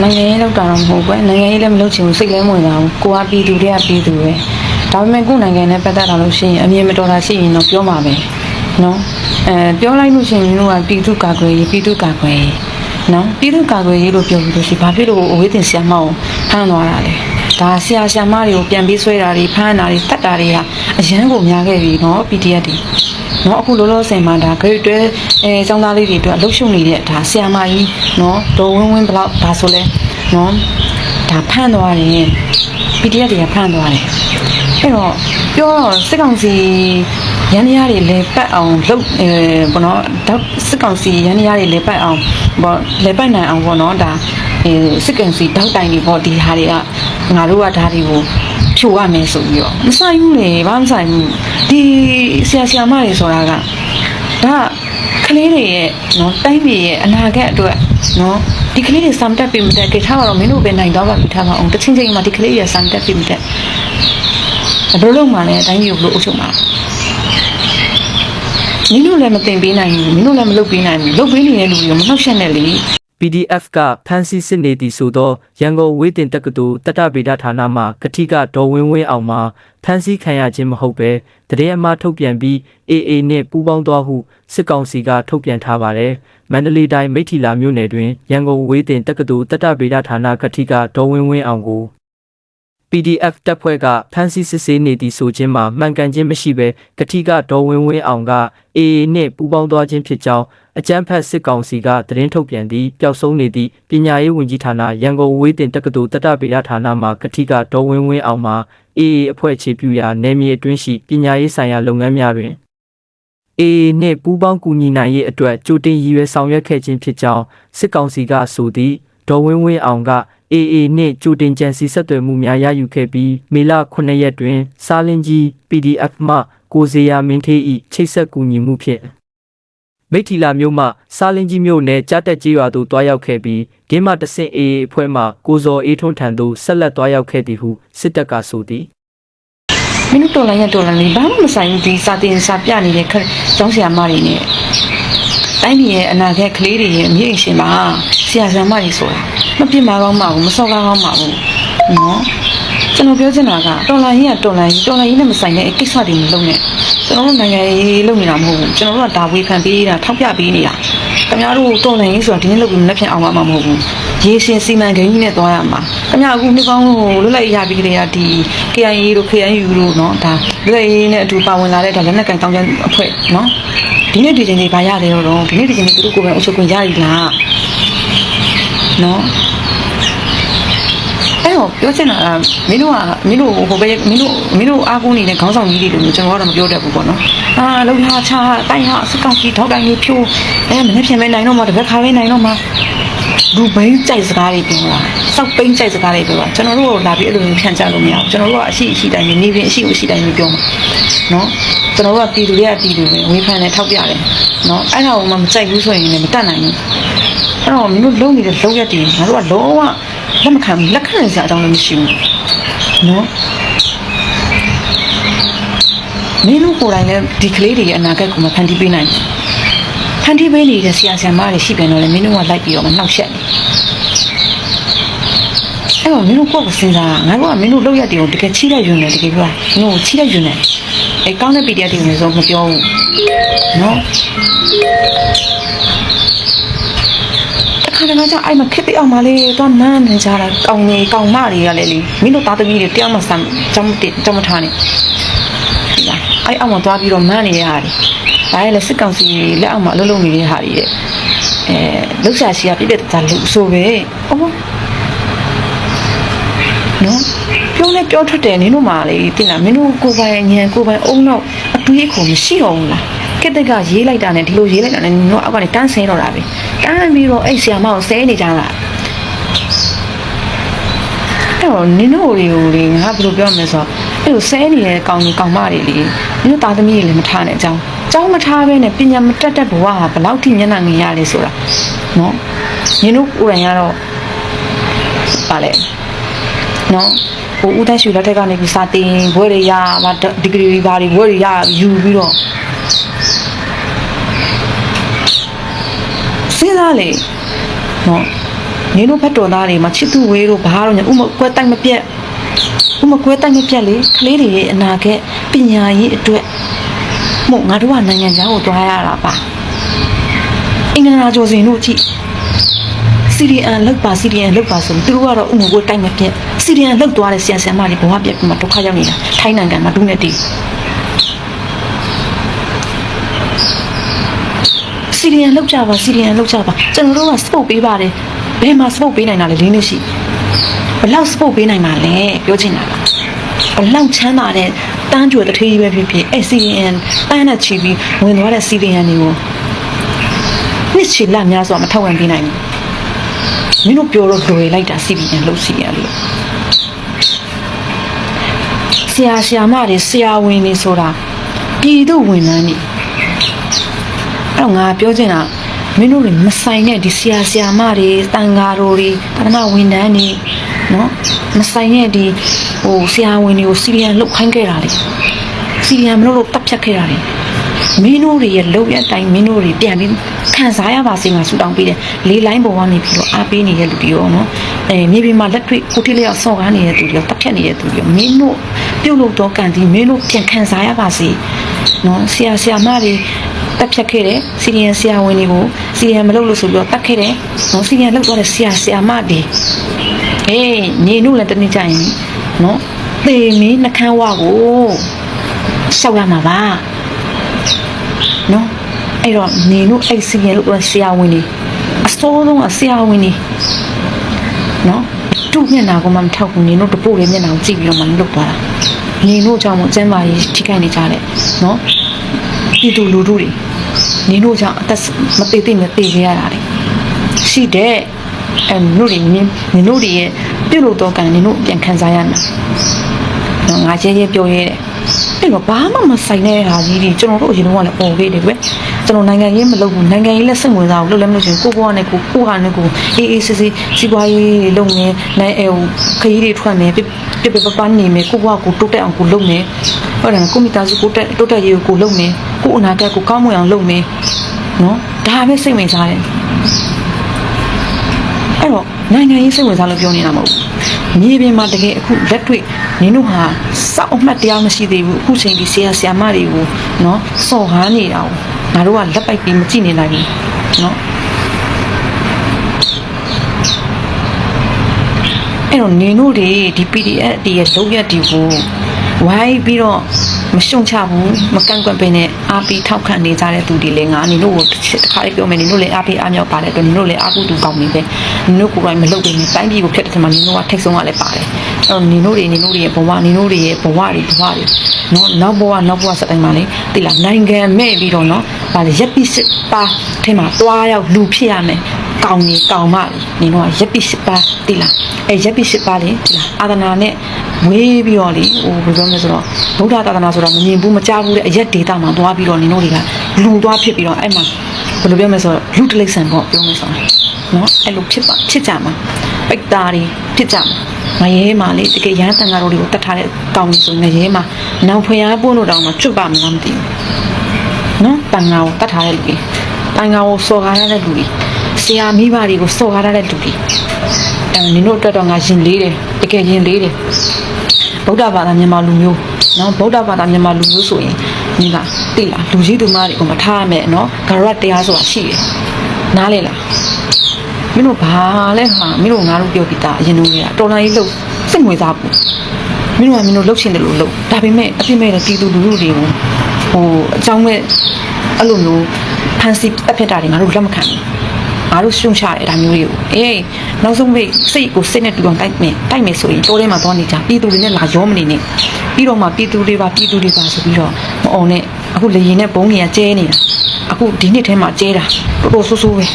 နိုင်ငံရေးလောက်တာတော့မဟုတ်ဘူးနိုင်ငံရေးလည်းမလုပ်ချင်ဘူးစိတ်လည်းမဝင်ပါဘူးကိုကပြည်သူတွေကပြည်သူပဲဒါပေမဲ့ကိုယ်နိုင်ငံနဲ့ပတ်သက်တာလို့ရှိရင်အမြင်မတော်တာရှိရင်တော့ပြောမှာပဲနော်အဲပြောလိုက်လို့ရှိရင်တို့ကပြည်သူကာကွယ်ရေးပြည်သူကာကွယ်ရေးနော်ပြည်သူကာကွယ်ရေးလို့ပြောပြီးလို့ရှိရင်ဘာဖြစ်လို့အဝေးတင်ဆရာမကိုဖမ်းသွားတာလဲဒါဆရာဆရာမတွေကိုပြန်ပြီးဆွဲတာတွေဖမ်းတာတွေတတ်တာတွေကအရန်ကိုများခဲ့ပြီနော် PDF တွေ เนาะအခုလောလောဆယ်မှာဒါ grade တွဲအဲចောင်းသားလေးတွေအတွက်လှုပ်ရှုပ်နေတဲ့ဒါဆီယာမာကြီးเนาะဒေါ်ဝင်းဝင်းဘလောက်ဒါဆိုလဲเนาะဒါဖန့်သွားတယ် PDF တွေကဖန့်သွားတယ်အဲ့တော့ပြောတော့စစ်ကောင်စီရန်ရားတွေလေပတ်အောင်လှုပ်အဲဘောနော်တော့စစ်ကောင်စီရန်ရားတွေလေပတ်အောင်ဘောလေပတ်နိုင်အောင်ဘောနော်ဒါအဲစစ်ကောင်စီတောက်တိုင်တွေဘောဒီဟာတွေကငါတို့ကဒါတွေကို ဖြိုရမယ်ဆိုပြီးတော့မဆိုင်ဘူးလေဘာမှမဆိုင်ဘူးဒီဆရာဆရာမတွေဆိုတာကဒါကလေးတွေရဲ့နော်တိုင်းပြည်ရဲ့အနာဂတ်အတွက်နော်ဒီကလေးတွေစမ်းတက်ပြီမတက်ကြထားတော့မင်းတို့ပဲနိုင်တော့ပါပြီထားပါအောင်တစ်ချင်းချင်းမှာဒီကလေးတွေစမ်းတက်ပြီမတက်ဘယ်လိုလုပ်မှလဲအတိုင်းပြည်ကိုဘယ်လိုအုပ်ချုပ်မှာမင်းတို့လည်းမတင်ပေးနိုင်ဘူးမင်းတို့လည်းမလုပ်ပေးနိုင်ဘူးလုပ်ပေးနေတဲ့လူတွေကမနှောက်ယှက်နဲ့လေ PDF ကဖမ်းဆီးစစ်နေသည်ဆိုသောရန်ကုန်ဝေးတင်တက္ကသိုလ်တတဗေဒဌာနမှကတိကဒေါ်ဝင်းဝင်းအောင်မှဖမ်းဆီးခံရခြင်းမဟုတ်ပဲတရေအမထုတ်ပြန်ပြီး AA နှင့်ပူးပေါင်းသွားဟုစစ်ကောင်စီကထုတ်ပြန်ထားပါတယ်။မန္တလေးတိုင်းမိထီလာမြို့နယ်တွင်ရန်ကုန်ဝေးတင်တက္ကသိုလ်တတဗေဒဌာနကတိကဒေါ်ဝင်းဝင်းအောင်ကို PDF တပ်ဖွဲ့ကဖမ်းဆီးစစ်ဆေးနေသည်ဆိုခြင်းမှာမှန်ကန်ခြင်းမရှိဘဲကတိကဒေါ်ဝင်းဝင်းအောင်က AA နှင့်ပူးပေါင်းသွားခြင်းဖြစ်ကြောင်း အကြမ်းဖက်စစ်ကောင်စီကသတင်းထုတ်ပြန်သည့်ပျောက်ဆုံးနေသည့်ပညာရေးဝန်ကြီးဌာနရန်ကုန်ဝေးတင်တက္ကသိုလ်တတဗေဒဌာနမှကတိကဒေါ်ဝင်းဝင်းအောင်မှ AA အဖွဲ့ခြေပြုရာနယ်မြေအတွင်းရှိပညာရေးဆိုင်ရာလုပ်ငန်းများတွင် AA နှင့်ပူးပေါင်းကူညီနိုင်ရေးအတွက်ကြိုတင်ရည်ရွယ်ဆောင်ရွက်ခဲ့ခြင်းဖြစ်ကြောင်းစစ်ကောင်စီကဆိုသည့်ဒေါ်ဝင်းဝင်းအောင်က AA နှင့်ကြိုတင်ကြံစည်ဆက်သွယ်မှုများရယူခဲ့ပြီးမေလ9ရက်တွင်စာလင်းကြီး PDF မှကိုစေယာမင်းထေး၏ချိတ်ဆက်ကူညီမှုဖြင့် မိထီလာမြို့မှစာလင်းကြီးမြို့နယ်ကြားတက်ကြီးရွာသို့တွားရောက်ခဲ့ပြီးဒင်းမတဆင့် AA အဖွဲ့မှကိုဇော်အေးထွန်းထံသို့ဆက်လက်တွားရောက်ခဲ့သည်ဟုစစ်တပ်ကဆိုသည်မင်းတို့တော်လိုင်းရတော်လိုင်းလေးဘာမှမဆိုင်ဘူးဒီစာတင်စာပြနေတဲ့ခက်ကျောင်းဆရာမတွေနဲ့တိုင်းပြည်ရဲ့အနာဂတ်ကလေးတွေရဲ့အမြင့်အရှင်ပါဆရာဆရာမတွေဆိုတာမပြစ်မှာကောင်းမှာဘူးမစော်ကားကောင်းမှာဘူးနော် ကျွန်တော်ပြောချင်တာကတော်လိုင်းကြီးကတော်လိုင်းကြီးတော်လိုင်းကြီးနဲ့မဆိုင်တဲ့ကိစ္စတွေမလုပ်နဲ့ကျွန်တော်တို့နိုင်ငံရေးလုပ်နေတာမဟုတ်ဘူးကျွန်တော်တို့ကဒါဝေဖန်ပေးတာထောက်ပြပေးနေတာခင်ဗျားတို့တော်လိုင်းကြီးဆိုတာဒီနေ့လုပ်ပြီးမနေ့ပြန်အောင်မှာမဟုတ်ဘူးရေရှင်စီမံကိန်းကြီးနဲ့သွားရမှာခင်ဗျားအခုနှစ်ကောင်းကိုလွတ်လပ်ရပြီးကြတဲ့ဒီ KIA တို့ KNU တို့เนาะဒါလွတ်လပ်ရေးနဲ့အတူပါဝင်လာတဲ့ဒါလက်နက်ကန်တောင်းကျမ်းအဖွဲ့เนาะဒီနေ့ဒီချိန်တွေဘာရတယ်တော့ဒီနေ့ဒီချိန်တွေသူတို့ကိုယ်ပိုင်အုပ်ချုပ်ခွင့်ရည်လားเนาะ အဲ့တော့ပြောချင်တာကမင်းတို့ကမင်းတို့ဟိုဘက်မင်းတို့မင်းတို့အားကိုးနေတဲ့ခေါင်းဆောင်ကြီးတွေလို့ကျွန်တော်ကတော့မပြောတတ်ဘူးပေါ့နော်။အာလောက်ရချာတိုင်းဟာစကောက်ကြီးထောက်တိုင်းကြီးဖြိုးအဲမနေ့ပြန်မဲနိုင်တော့မှတပတ်ခါပဲနိုင်တော့မှလူဘိန်းကြိုက်စကားတွေပြောတာစောက်ပိန်းကြိုက်စကားတွေပြောတာကျွန်တော်တို့လာပြီးအဲ့လိုမျိုးဖြန့်ချလို့မရဘူးကျွန်တော်တို့ကအရှိအရှိတိုင်းနေပြင်အရှိကိုအရှိတိုင်းပြောမှာနော်ကျွန်တော်တို့ကပြည်သူတွေကပြည်သူပဲဝေဖန်တယ်ထောက်ပြတယ်နော်အဲ့ဒါကိုမှမကြိုက်ဘူးဆိုရင်လည်းမတတ်နိုင်ဘူးအဲ့တော့မင်းတို့လုံနေတဲ့လုံရက်တွေငါတို့ကလုံးဝ လက်မခံဘူးလက်ခံနိုင်စရာအကြောင်းလည်းမရှိဘူးနော်မင်းတို့ကိုယ်တိုင်လည်းဒီကလေးတွေရဲ့အနာဂတ်ကိုမဖန်တီးပေးနိုင်ဘူးဖန်တီးပေးနေတဲ့ဆရာဆရာမတွေရှိပြန်တော့လေမင်းတို့ကလိုက်ပြီးတော့မနှောက်ယှက်နေအဲ့တော့မင်းတို့ကိုယ့်ကိုစဉ်းစားငါတို့ကမင်းတို့လောက်ရက်တွေကိုတကယ်ချိလိုက်ယူနေတကယ်ပြောမင်းတို့ချိလိုက်ယူနေအဲကောင်းတဲ့ PDF တွေကိုလည်းဆိုမပြောဘူးနော်တ ခါတည်းကအဲ့မှာခစ်တဲ့အောင်မလေးတော့နန်းနေကြတာကောင်းနေကောင်းမတွေကလည်းလေမင်းတို့သားသမီးတွေတယောက်မှစမ်းကြောင်းတက်ကြောင်းမထားနဲ့အဲ့အောင်မှာသွားပြီးတော့မန်းနေတဲ့ဟာတွေဒါလည်းစစ်ကောင်စီလက်အောက်မှာအလုပ်လုပ်နေတဲ့ဟာတွေရဲ့အဲလှုပ်ရှားရှိရပြည့်ပြည့်သားလို့ဆိုပဲအော်နော်ပြောလဲပြောထွက်တယ်နင်တို့မှလေတင်လားမင်းတို့ကိုယ်ပိုင်ညံကိုယ်ပိုင်အုံတော့အတွေးကိုမရှိတော့ဘူးလားကက်ကရေးလိုက်တာနဲ့ဒီလိုရေးလိုက်တာနဲ့နင်တို့အောက်ကနေတန်းဆဲတော့တာပဲ တန်းပြီးတော့အဲ့ဆီယာမကိုဆဲနေကြတာအဲ့တော့နင်တို့တွေကိုလေငါဘယ်လိုပြောမလဲဆိုတော့အဲ့လိုဆဲနေတဲ့ကောင်ကြီးကောင်မတွေလေနင်တို့သားသမီးတွေလည်းမထားနဲ့အကြောင်းအကြောင်းမထားဘဲနဲ့ပညာမတတ်တဲ့ဘဝဟာဘယ်လောက်ထိမျက်နှာငင်ရလဲဆိုတာနော်နင်တို့ကိုယ်တိုင်ကတော့ပါလေနော်ဟိုဦးသက်ရှူလက်ထက်ကနေပြီးစာတင်ဘွဲတွေရမှာဒီဂရီဘာတွေဘွဲတွေရယူပြီးတော့ စဉ်းစားလေနော်နင်တို့ဘက်တော်သားတွေမှာချစ်သူဝေးတို့ဘာလို့ညဥမကွဲတိုက်မပြက်ဥမကွဲတိုက်မပြက်လေကလေးတွေရဲ့အနာဂတ်ပညာရေးအတွက်မို့ငါတို့ကနိုင်ငံခြားကိုသွားရတာပါအင်္ဂလာကျော်စင်တို့ကြည့်စီရီအန်လောက်ပါစီရီအန်လောက်ပါဆိုရင်သူတို့ကတော့ဥမကွဲတိုက်မပြက်စီရီအန်လောက်သွားတဲ့ဆရာဆရာမတွေဘဝပြက်ပြီးမှဒုက္ခရောက်နေတာထိုင်းနိုင်ငံမှာဒုနဲ့တည် စီရီယန်လောက်ကြပါစီရီယန်လောက်ကြပါကျွန်တော်တို့ကစပုတ်ပေးပါတယ်ဘယ်မှာစပုတ်ပေးနိုင်တာလဲလေးနှစ်ရှိဘယ်လောက်စပုတ်ပေးနိုင်မှာလဲပြောချင်တာကဘယ်လောက်ချမ်းသာတဲ့တန်းကြွယ်တစ်ထေးကြီးပဲဖြစ်ဖြစ်အဲစီရီယန်တန်းနဲ့ချီပြီးဝင်သွားတဲ့စီရီယန်တွေကိုနှစ်ချီလများစွာမထောက်ဝင်ပေးနိုင်ဘူးမင်းတို့ပြောတော့လွယ်လိုက်တာစီရီယန်လို့စီရီယန်လို့ဆရာဆရာမတွေဆရာဝန်တွေဆိုတာပြည်သူဝန်ထမ်းတွေ အဲ့တော့ငါပြောချင်တာမင်းတို့တွေမဆိုင်တဲ့ဒီဆရာဆရာမတွေတန်ဃာတော်တွေသာသနာဝန်ထမ်းတွေနော်မဆိုင်တဲ့ဒီဟိုဆရာဝန်တွေကိုစီရီယန်လုတ်ခိုင်းခဲ့တာလေစီရီယန်မလို့လို့တပ်ဖြတ်ခဲ့တာလေမင်းတို့တွေရဲ့လုံရအတိုင်းမင်းတို့တွေပြန်ပြီးခံစားရပါစေငါဆူတောင်းပေးတယ်လေးလိုင်းပေါ်ကနေပြီးတော့အားပေးနေတဲ့လူတွေရောနော်အဲမြေပြင်မှာလက်တွေ့ကိုတိလျောက်ဆော့ကားနေတဲ့သူတွေရောတပ်ဖြတ်နေတဲ့သူတွေရောမင်းတို့ပြုတ်လို့တော့ကန်ဒီမင်းတို့ပြန်ခံစားရပါစေနော်ဆရာဆရာမတွေ တက်ဖြတ်ခဲ့တယ်စီရီယန်ဆရာဝန်တွေကိုစီရီယန်မလုပ်လို့ဆိုပြီးတော့တတ်ခဲ့တယ်နော်စီရီယန်လုပ်သွားတဲ့ဆရာဆရာမတွေအေးညီနုလည်းတနေ့ကြရင်နော်သေမင်းနှကန်းဝကိုရှောက်ရမှာပါနော်အဲ့တော့ညီနုအဲ့စီရီယန်လုပ်သွားတဲ့ဆရာဝန်တွေအစိုးဆုံးကဆရာဝန်တွေနော်သူ့မျက်နှာကမှမထောက်ဘူးညီနုတပို့ရဲ့မျက်နှာကိုကြည့်ပြီးတော့မှလုပ်သွားတာညီနုကြောင့်မို့ကျမ်းမာရေးထိခိုက်နေကြတယ်နော် ပြည်သူလူထုတွေနင်တို့ကြောင့်အသက်မသေးသေးနဲ့သေခဲ့ရတာလေရှိတဲ့အဲနင်တို့တွေနင်နင်တို့တွေရဲ့ပြုတ်လို့တော့ကံနင်တို့ပြန်ခံစားရမှာတော့ငါချင်းချင်းပြောရဲတယ်အဲ့တော့ဘာမှမဆိုင်တဲ့ဟာကြီးတွေကျွန်တော်တို့အရင်ကလည်းပုံပေးတယ်ကွကျွန်တော်နိုင်ငံရေးမလုပ်ဘူးနိုင်ငံရေးလက်စိတ်ဝင်စားဘူးလုပ်လည်းမလုပ်ချင်ကိုကိုကနဲ့ကိုကိုဟာနဲ့ကိုအေးအေးဆေးဆေးစီးပွားရေးလုပ်နေနိုင်အဲခရီးတွေထွက်နေပြပြပပနေမယ်ကိုကကိုတိုးတက်အောင်ကိုလုပ်နေ ဟုတ်တယ်ကိုမိသားစုကိုတက်တိုးတက်ရေးကိုလုပ်နေကိုအနာဂတ်ကိုကောင်းမွန်အောင်လုပ်နေနော်ဒါပဲစိတ်ဝင်စားတယ်အဲ့တော့နိုင်ငံရေးစိတ်ဝင်စားလို့ပြောနေတာမဟုတ်ဘူးမြေပြင်မှာတကယ်အခုလက်တွေ့နင်တို့ဟာစောက်အမှတ်တရားမရှိသေးဘူးအခုချိန်ဒီဆရာဆရာမတွေကိုနော်စော်ကားနေတာကိုငါတို့ကလက်ပိုက်ပြီးမကြည့်နေနိုင်ဘူးနော်အဲ့တော့နင်တို့တွေဒီ PDF တည်းရဲ့လုံးရက်တွေကို ဝိုင်းပြီးတော့မရှုံချဘူးမကန့်ကွက်ပဲနဲ့အားပေးထောက်ခံနေကြတဲ့သူတွေလည်းငါနင်တို့ကိုတစ်ခါလေးပြောမယ်နင်တို့လည်းအားပေးအားမြောက်ပါတဲ့အတွက်နင်တို့လည်းအားကိုးတူကောင်းနေပဲနင်တို့ကိုယ်တိုင်မလုပ်ဘူးတိုင်းပြည်ကိုဖျက်တဲ့မှာနင်တို့ကထိတ်ဆုံးကလည်းပါတယ်အဲ့တော့နင်တို့တွေနင်တို့တွေရဲ့ဘဝနင်တို့တွေရဲ့ဘဝတွေဘဝတွေနော်နောက်ဘဝနောက်ဘဝစတိုင်းမှာလေတိလာနိုင်ငံမဲ့ပြီးတော့နော်ဗာလေရက်ပိစစ်ပါထဲမှာတွားရောက်လူဖြစ်ရမယ်ကောင်းနေကောင်းမနေတော့ရက်ပိစစ်ပါတိလားအဲရက်ပိစစ်ပါလေတိလားအာသနာနဲ့ ဝေးပြီးတော့လေဟိုဘယ်လိုလဲဆိုတော့ဗုဒ္ဓသာသနာဆိုတာမမြင်ဘူးမကြားဘူးတဲ့အရက်ဒေတာမှာသွားပြီးတော့နေတို့တွေကလူသွားဖြစ်ပြီးတော့အဲ့မှာဘယ်လိုပြောမလဲဆိုတော့လူတလိษံပေါ့ပြောမယ်ဆိုတော့နော်အဲ့လိုဖြစ်ပါဖြစ်ကြမှာပိတ်တာတွေဖြစ်ကြမှာငရဲမှာလေတကယ်ရဟန်းတန်ဃာတော်တွေကိုတတ်ထားတဲ့ကောင်းနေဆိုငရဲမှာနောက်ဖျားပွန်းတို့တောင်မှချွတ်ပါမလားမသိဘူးနော်တန်ဃာကိုတတ်ထားတဲ့လူတွေတန်ဃာကိုစော်ကားရတဲ့လူတွေဆရာမိဘတွေကိုစော်ကားရတဲ့လူတွေအဲနင်တို့အတွက်တော့ငါရင်လေးတယ်တကယ်ရင်လေးတယ် ဗုဒ္ဓဘာသာမြန်မာလူမျိုးနော်ဗုဒ္ဓဘာသာမြန်မာလူမျိုးဆိုရင်ဒီကတိလားလူကြီးသူမတွေကိုမထားရမယ်နော်ဂရတ်တရားဆိုတာရှိတယ်နားလေလားမင်းတို့ဘာလဲဟာမင်းတို့ငါတို့ပြောပြီးသားအရင်ကတော်လိုင်းကြီးလို့စိတ်ဝင်စားဘူးမင်းတို့ကမင်းတို့လှုပ်ရှင်တယ်လို့လှုပ်ဒါပေမဲ့အပြစ်မဲ့တဲ့ပြည်သူလူထုတွေကိုဟိုအကြောင်းမဲ့အဲ့လိုမျိုးဖန်စီတက်ဖြစ်တာတွေငါတို့လက်မခံဘူး ငါတို့ရှုံချတယ်ဒါမျိုးတွေကိုအေးနောက်ဆုံးပိတ်စိတ်ကိုစိတ်နဲ့တူအောင်တိုက်မယ်တိုက်မယ်ဆိုရင်တိုးထဲမှာသွားနေကြပြည်သူတွေနဲ့လာရောမနေနဲ့ပြီးတော့မှပြည်သူတွေပါပြည်သူတွေပါဆိုပြီးတော့မအောင်နဲ့အခုလေရင်နဲ့ဘုံကြီးကကျဲနေတာအခုဒီနှစ်ထဲမှာကျဲတာတော်တော်ဆိုးဆိုးပဲ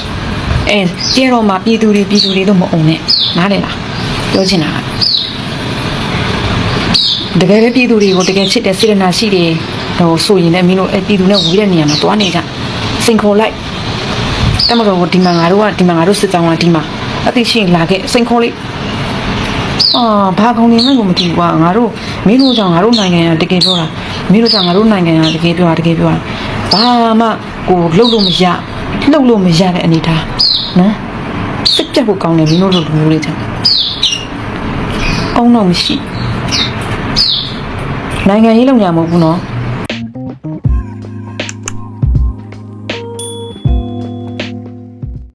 အဲကျဲတော့မှပြည်သူတွေပြည်သူတွေတော့မအောင်နဲ့နားလေလားပြောချင်တာကတကယ်ပဲပြည်သူတွေကိုတကယ်ချစ်တဲ့စေတနာရှိတယ်ဟိုဆိုရင်လည်းမင်းတို့အဲပြည်သူနဲ့ဝေးတဲ့နေရာမှာသွားနေကြစင်ခေါ်လိုက် တမတော်ကဒီမှာငါတို့ကဒီမှာငါတို့စစ်ကြောင်းကဒီမှာအသိရှိရင်လာခဲ့စိန်ခေါ်လေးအာဘာကောင်းနေမှကိုမသိဘူးကွာငါတို့မင်းတို့ကြောင့်ငါတို့နိုင်ငံကတကယ်ပြောတာမင်းတို့ကြောင့်ငါတို့နိုင်ငံကတကယ်ပြောတာတကယ်ပြောတာဘာမှကိုလှုပ်လို့မရလှုပ်လို့မရတဲ့အနေထားနော်စစိတ်ပြတ်ဖို့ကောင်းတယ်မင်းတို့လိုလူမျိုးတွေချင်ကောင်းတော့မရှိနိုင်ငံရေးလုံညာမဟုတ်ဘူးနော်